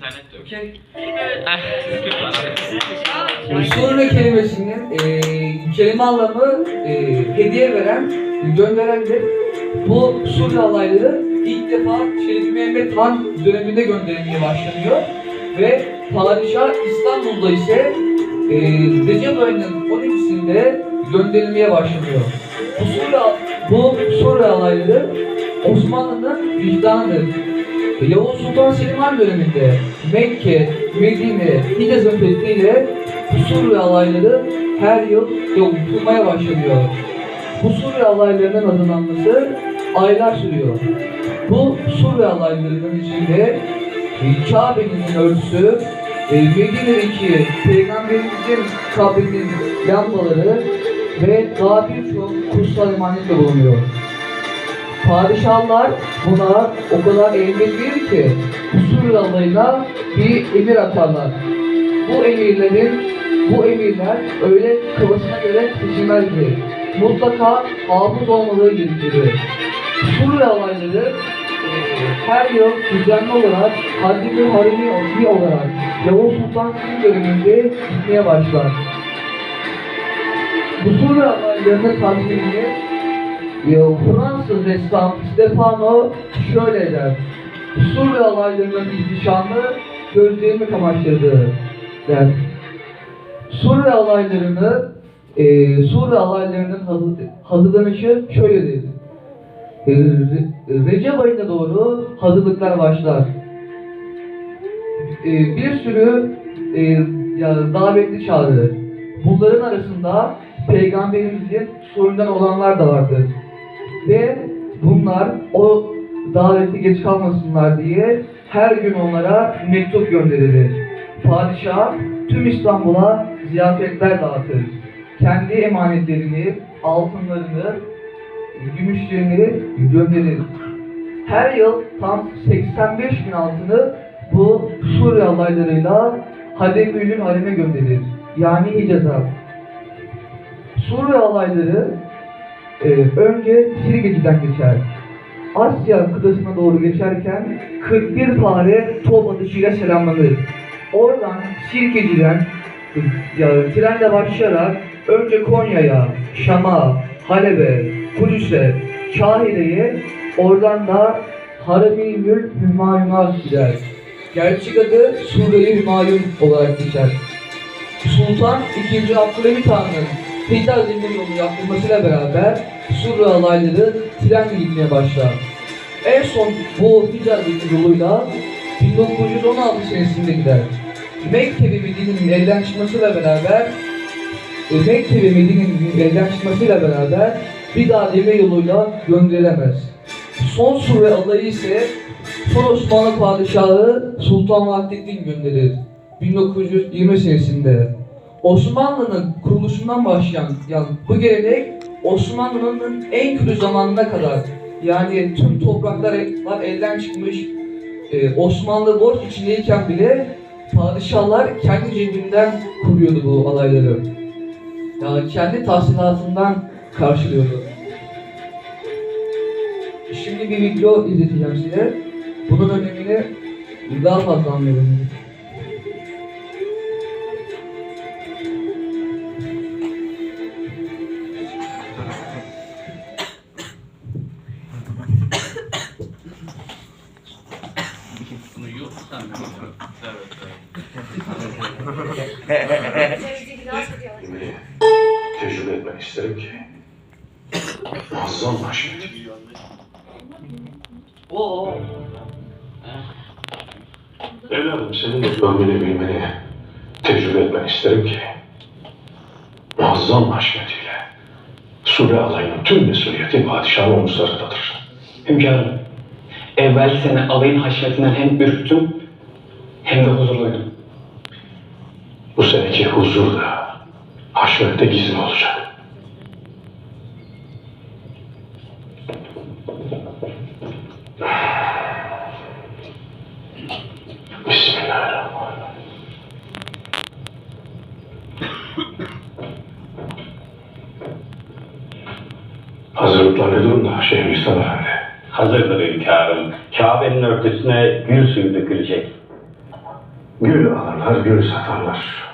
İnternet de yok. Okey. Sonra kelimesinin e, kelime anlamı e, hediye veren, gönderendir. Bu Suriye alayları ilk defa Şerif Mehmet Han döneminde gönderilmeye başlanıyor. Ve Padişah İstanbul'da ise e, Recep ayının 12'sinde gönderilmeye başlanıyor. Bu Suriye, bu Suriye alayları Osmanlı'nın vicdanıdır. Yavuz Sultan Selim Han döneminde Mekke, Medine, Hicaz'ın fethiyle bu Suriye alayları her yıl yapılmaya başlanıyor. Bu Suriye alaylarının hazırlanması aylar sürüyor. Bu Suriye alaylarının içinde Kabe'nin ölçüsü, e, Medine'deki Peygamberimizin kabrinin lambaları ve daha birçok kutsal emanet de bulunuyor. Padişahlar buna o kadar verir ki Suriye alayına bir emir atarlar. Bu emirlerin bu emirler öyle kafasına göre seçilmezdi. Mutlaka hafız olmaları gerekirdi. Suriye alayları e, her yıl düzenli olarak Haddi-i Harimi olarak Yavuz Sultan Selim döneminde gitmeye başlar. Bu ya, Fransız ressam Stefano şöyle der. Suriye alaylarının ihtişamı gözlerimi kamaştırdı der. Suriye alaylarını e, Suriye alaylarının hazır, hazırlanışı şöyledir. E, Re- Recep ayına doğru hazırlıklar başlar. E, bir sürü e, ya, davetli çağrılır. Bunların arasında Peygamberimizin soyundan olanlar da vardır. Ve bunlar o davete geç kalmasınlar diye her gün onlara mektup gönderilir. Padişah tüm İstanbul'a ziyafetler dağıtır. Kendi emanetlerini, altınlarını, gümüşlerini gönderir. Her yıl tam 85 bin altını bu Suriye alaylarıyla Hademül'ün hareme gönderir. Yani Hicaz'a. Suriye alayları e, önce Sirgeci'den geçer. Asya kıtasına doğru geçerken 41 fare top atışıyla selamlanır. Oradan Sirkeci'den ya, trenle başlayarak önce Konya'ya, Şam'a, Halep'e, Kudüs'e, Kahire'ye, oradan da Harem-i Hümayun'a gider. Gerçek adı Suriye Hümayun olarak geçer. Sultan II. Abdülhamit Han'ın Hicaz demir yolu yapılmasıyla beraber Suriye alayları trenle gitmeye başlar. En son bu Hicaz yoluyla 1916 senesinde gider. Mekke ve Medine'nin elden çıkmasıyla beraber Mekke ve Medine'nin elden çıkmasıyla beraber bir daha demir yoluyla gönderilemez. Son Suriye alayı ise son Osmanlı Padişahı Sultan Vahdettin gönderir. 1920 senesinde. Osmanlı'nın kuruluşundan başlayan yani bu gelenek Osmanlı'nın en kötü zamanına kadar yani tüm topraklar elden çıkmış e, Osmanlı borç içindeyken bile padişahlar kendi cebinden kuruyordu bu alayları. Yani kendi tahsilatından karşılıyordu. Şimdi bir video izleteceğim size. Bunun önemini daha fazla anlayabilirsiniz. Muazzam haşmet. Oo. Evladım senin de görmeni bilmeni tecrübe etmek isterim ki muazzam haşmetiyle Suriye alayının tüm mesuliyeti padişahın omuzlarındadır. Hünkârım, evvelki sene alayın haşmetinden hem ürktüm hem de huzurluydum. Bu seneki huzur da haşmet de gizli olacak. Hazırlıklar ne durumda Şeyhülislam Efendi? Hazırdır hünkârım. Kabe'nin örtüsüne gül suyu dökülecek. Gül alırlar, gül satarlar.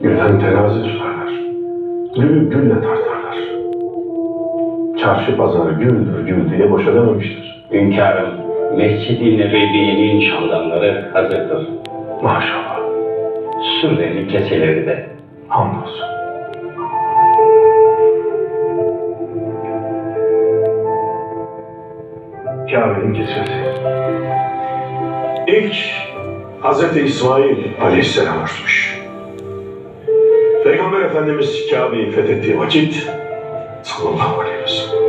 Gülden terazi tutarlar. Gülü gülle tartarlar. Çarşı pazarı güldür gül diye boşa dememiştir. Hünkârım, Mescid-i Nebevi'nin şamdanları hazırdır. Maşallah. Sürrenin keseleri de. Hamdolsun. Kabe'nin kesesi. İlk Hz. İsmail aleyhisselam örtmüş. Peygamber Efendimiz Kabe'yi fethettiği vakit sallallahu aleyhi ve sellem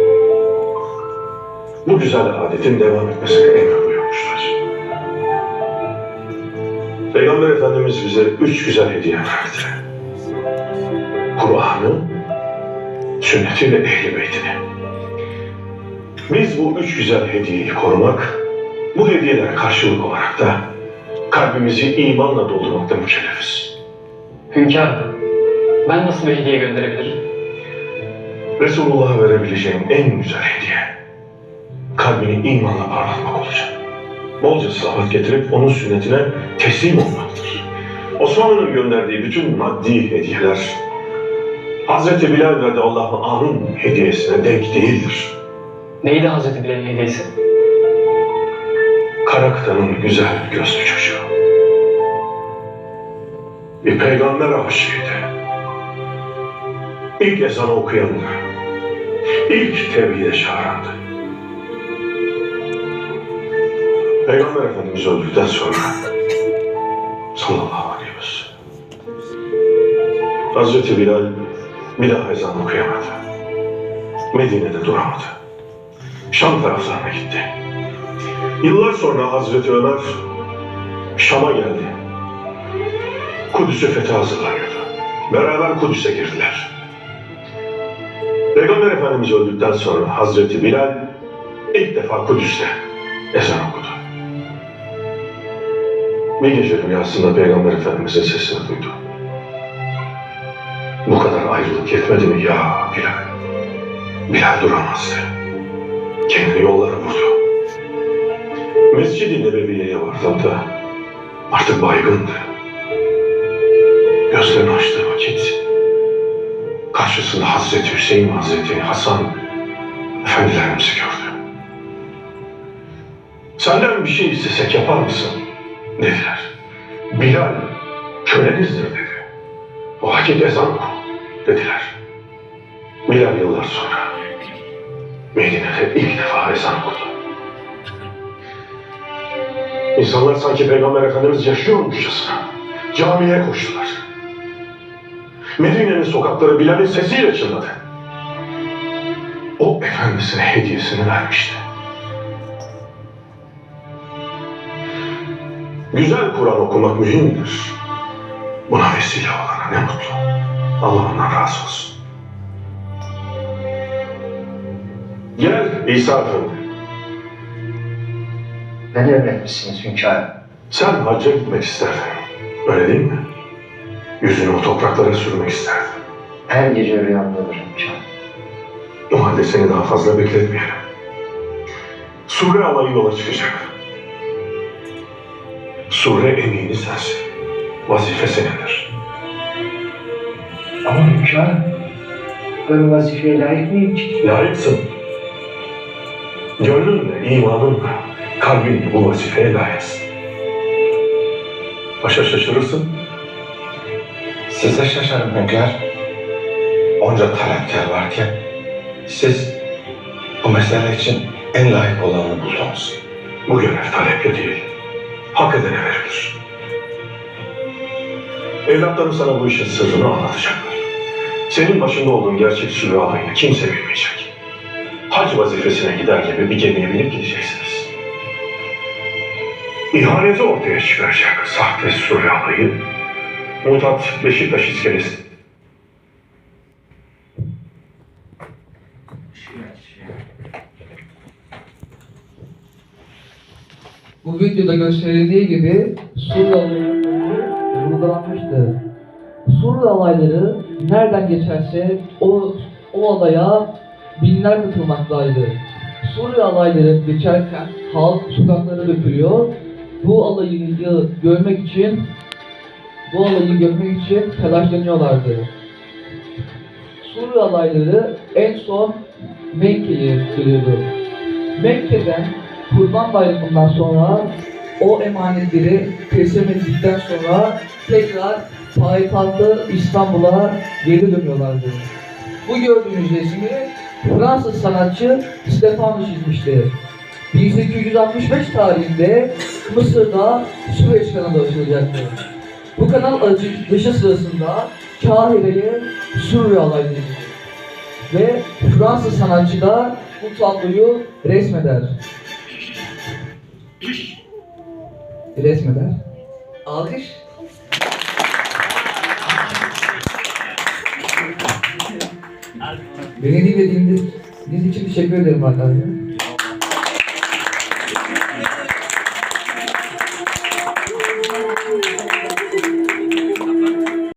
bu güzel adetin devam etmesine emir buyurmuşlar. Peygamber Efendimiz bize üç güzel hediye verdi. Kur'an'ı, sünneti ve ehl-i beytini. Biz bu üç güzel hediyeyi korumak, bu hediyelere karşılık olarak da kalbimizi imanla doldurmakta mükellefiz. Hünkârım, ben nasıl bir hediye gönderebilirim? Resulullah'a verebileceğin en güzel hediye, kalbini imanla parlatmak olacak. Bolca salavat getirip onun sünnetine teslim olmaktır. Osmanlı'nın gönderdiği bütün maddi hediyeler, Hazreti Bilal Allah'ın anın hediyesine denk değildir. Neydi Hazreti Bilal'in hediyesi? Karaktanın güzel gözlü çocuğu. Bir peygamber aşığıydı. İlk ezanı okuyandı. İlk tevhide çağırandı. Peygamber Efendimiz öldükten sonra sallallahu aleyhi ve sellem Hazreti Bilal bir daha ezan okuyamadı. Medine'de duramadı. Şam taraflarına gitti. Yıllar sonra Hazreti Ömer Şam'a geldi. Kudüs'e fethi hazırlanıyordu. Beraber Kudüs'e girdiler. Peygamber Efendimiz öldükten sonra Hazreti Bilal ilk defa Kudüs'te ezan okudu. Bir gece rüyasında Peygamber Efendimiz'in sesini duydu. Bu kadar ayrılık yetmedi mi ya Bilal? Bilal duramazdı. Kendini yollara vurdu. Mescid-i Nebevi'ye vardığında artık baygındı. Gözlerini açtığı vakit karşısında Hazreti Hüseyin, Hazreti Hasan efendilerimizi gördü. Senden bir şey istesek yapar mısın? Dediler. Bilal kölenizdir dedi. O vakit ezan oku dediler. Bilal yıllar sonra Medine'de ilk defa ezan okudu. İnsanlar sanki Peygamber Efendimiz yaşıyormuşçasına camiye koştular. Medine'nin sokakları Bilal'in sesiyle çınladı. O efendisine hediyesini vermişti. Güzel Kur'an okumak mühimdir. Buna vesile olana ne mutlu. Allah ondan razı olsun. Gel İsa Efendi. Beni emretmişsiniz hünkârım. Sen hacca gitmek isterdin. Öyle değil mi? Yüzünü o topraklara sürmek isterdin. Her gece rüyamdadır hünkârım. O halde seni daha fazla bekletmeyelim. Sure alayı yola çıkacak. Sure emini sensin. Vazife senindir. Ama hünkârım, ben vazifeye layık mıyım ki? Layıksın. Gönlünle, imanınla, kalbinle bu vazifeye layıksın. Başa şaşırırsın. Size şaşarım hünkâr. Onca talepkar varken siz bu mesele için en layık olanı buldunuz. Bu görev taleple değil, hak edene verilir. Evlatlarım sana bu işin sırrını anlatacaklar. Senin başında olduğun gerçek sürü alayını kimse bilmeyecek. Hac vazifesine gider gibi bir gemiye binip gideceksiniz. İhaneti ortaya çıkaracak sahte sürü alayı, Mutat Beşiktaş iskelesi Bu videoda gösterildiği gibi Sur alayları vurgulanmıştı. Sur alayları nereden geçerse o, o alaya binler katılmaktaydı. Sur alayları geçerken halk sokaklara dökülüyor. Bu alayı görmek için bu olayı görmek için telaşlanıyorlardı. Suriye alayları en son Mekke'ye geliyordu. Mekke'den Kurban Bayramı'ndan sonra o emanetleri teslim ettikten sonra tekrar payitahtı İstanbul'a geri dönüyorlardı. Bu gördüğünüz resmi Fransız sanatçı Stefano çizmişti. 1865 tarihinde Mısır'da Süveyş kanalı açılacaktı. Bu kanal açılışı sırasında Kahire'ye Suriye gidiyor. Ve Fransız sanatçı da bu tabloyu resmeder. Resmeder. Alkış. Beni dinlediğiniz için teşekkür ederim arkadaşlar.